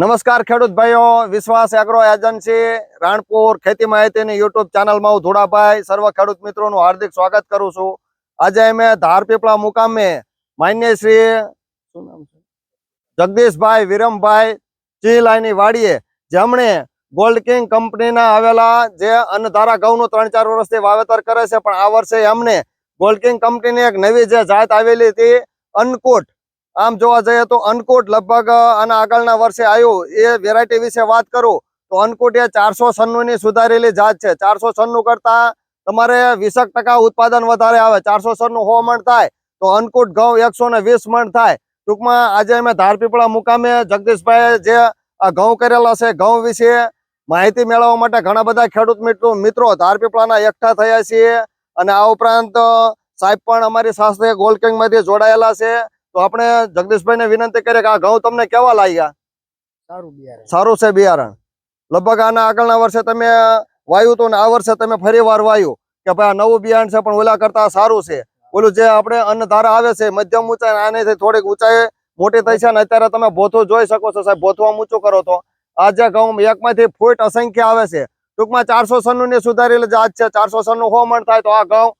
નમસ્કાર ખેડૂત ભાઈઓ, વિશ્વાસ એગ્રો એજન્સી, રાણપુર ખેતી માહિતીની યુટ્યુબ ચેનલમાં હું ધોળાભાઈ, સર્વ ખેડૂત મિત્રોનું હાર્દિક સ્વાગત કરું છું. આજે અમે ધારપીપળા મુકામે માન્ય શ્રી શું નામ છે? જગદીશભાઈ વિરમભાઈ ચીલાઈની વાડીએ જેમણે ગોલ્ડ કિંગ કંપનીના આવેલા જે અન્નધારા ઘઉંનું ત્રણ ચાર વર્ષથી વાવેતર કરે છે, પણ આ વર્ષે એમને ગોલ્ડ કિંગ કંપનીની એક નવી જે જાત આવેલી હતી, અન્નકોટ. આમ જોવા જઈએ તો અન્નકૂટ લગભગ આના આગળના વર્ષે આવ્યું એ વેરાયટી વિશે વાત કરું, તો અન્નકૂટ એ ચારસો સન્નું ની સુધારેલી જાત છે. ચારસો સન્નું કરતા તમારે વીસક ટકા ઉત્પાદન વધારે આવે. ચારસો સન્નું હો મણ થાય, તો અન્નકૂટ ઘઉં એકસો ને વીસ મણ થાય. ટૂંકમાં આજે અમે ધારપીપળા મુકામે જગદીશભાઈ જે ઘઉં કરેલા છે, ઘઉં વિશે માહિતી મેળવવા માટે ઘણા બધા ખેડૂત મિત્રો મિત્રો ધારપીપળાના એકઠા થયા છીએ. અને આ ઉપરાંત સાહેબ પણ અમારી સાથે ગોલ્ડ કિંગમાંથી જોડાયેલા છે. તો આપણે જગદીશભાઈને વિનંતી કરીએ કે આ ઘઉં તમને કેવા લાગ્યા? સારું બિયારણ. સારું છે બિયારણ. લગભગ આના આગળના વર્ષે તમે વાયું તો આ વર્ષે તમે ફરી વાર વાયું કે ભાઈ આ નવું બિયારણ છે પણ ઓલા કરતા સારું છે. ઓલું જે આપણે અન્નધારા આવે છે મધ્યમ ઊંચાઈ આનેથી થોડીક ઊંચાઈ મોટી થઈ છે ને અત્યારે તમે ભોથું જોઈ શકો છો સાહેબ ભોથવા ઊંચું કરો તો. આ જે ઘઉં એકમાંથી ફૂટ અસંખ્ય આવે છે. ટૂંકમાં ચારસો સન્નું ની સુધારેલી જાત છે. ચારસો સન્નું હો મણ થાય તો આ ઘઉં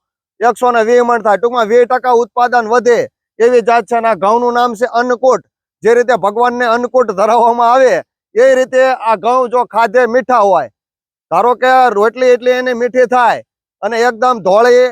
એકસો ને વીસ મણ થાય. ટૂંકમાં વીસ ટકા ઉત્પાદન વધે. એવી જાત છે અને આ ઘઉંનું નામ છે અન્નકૂટ. જે રીતે ભગવાનને અન્નકૂટ ધરાવવામાં આવે, એ રીતે આ ઘઉં જો ખાધે મીઠા હોય. ધારો કે રોટલી એટલી એની મીઠી થાય, અને એકદમ ધોળી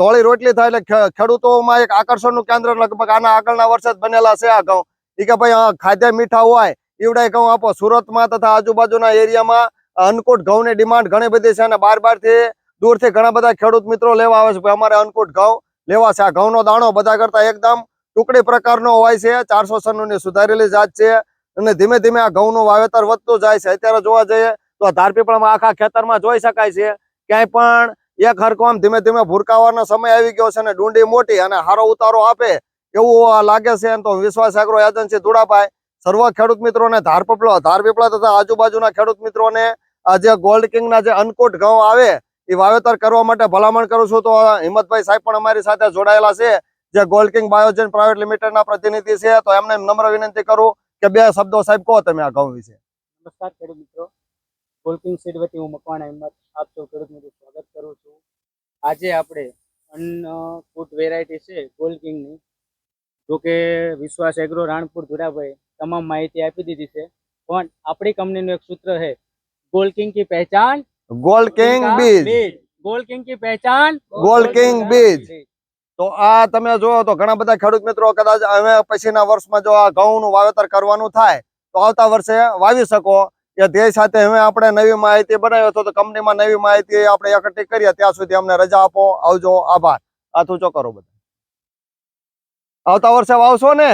ધોળી રોટલી થાય એટલે ખેડૂતોમાં એક આકર્ષણનું કેન્દ્ર લગભગ આના આગળના વર્ષે જ બનેલા છે આ ઘઉં. એ કે ભાઈ ખાધે મીઠા હોય, ઈવડાય ઘઉં આપો સુરતમાં તથા આજુબાજુના એરિયામાં અન્નકૂટ ઘઉંની ડિમાન્ડ ઘણી બધી છે અને બાર બારથી દૂરથી ઘણા બધા ખેડૂત મિત્રો લેવા આવે છે. ભાઈ, અમારે અન્નકૂટ ઘઉં લેવા છે આ ઘઉંનો દાણો બધા કરતા એકદમ ટુકડી પ્રકારનો હોય છે. ચારસો સન્નુની સુધારેલી જાત છે. અને ધીમે ધીમે આ ઘઉંનું વાવેતર વધતું જાય છે. અત્યારે જોવા જઈએ તો ધારપીપળામાં આખા ખેતરમાં જોઈ શકાય છે. ક્યાંય પણ એક હરકો આમ ધીમે ધીમે ભૂરકાવાનો સમય આવી ગયો છે અને ડુંડી મોટી અને હારો ઉતારો આપે એવું લાગે છે. એમ તો વિશ્વાસ એગ્રો એજન્સી ધુડાભાઈ, સર્વ ખેડૂત મિત્રોને ધારપીપળા ધારપીપળા તથા આજુબાજુના ખેડૂત મિત્રોને જે ગોલ્ડ કિંગના જે અન્નકૂટ ઘઉં આવે એ વાવેતર કરવા માટે ભલામણ કરું છું. તો હિંમતભાઈ સાહેબ પણ અમારી સાથે જોડાયેલા છે. જે ગોલ્ડકિંગ બાયોજન પ્રાઇવેટ લિમિટેડના પ્રતિનિધિ છે. તો એમને નમ્ર વિનંતી કરું કે બે શબ્દો સાહેબ કહો તમે આ ઘઉં વિશે. નમસ્કાર ખેડૂત મિત્રો. ગોલ્ડકિંગ સીડ વતી હું મકવાણા હિંમત આપ સૌ ખેડૂત મિત્રો સ્વાગત કરું છું. આજે આપણે અન્ન, ફૂડ વેરાયટી છે ગોલ્ડકિંગની જો કે વિશ્વાસ એગ્રો રાણપુર ધુરાભાઈ તમામ માહિતી આપી દીધી છે. પણ આપણી કંપનીનું એક સૂત્ર છે ગોલ્ડકિંગ કી પહેચાન ગોલ્ડ કિંગ બીજ. ગોલ્કિંગની પહેચાન ગોલ્ડ કિંગ બીજ. તો આ તમે જોવો તો ઘણા બધા ખેડૂત મિત્રો કદાચ હવે પછીના વર્ષમાં જો આ ઘઉંનું વાવેતર કરવાનું થાય તો આવતા વર્ષે વાવી શકો. એ ધ્યેય સાથે હવે આપણે નવી માહિતી બનાવી તો કંપનીમાં નવી માહિતી આપણે એકઠી કરીએ ત્યાં સુધી અમને રજા આપો. આવજો. આભાર. હાથ ઊંચો કરો બધા. આવતા વર્ષે વાવશો ને?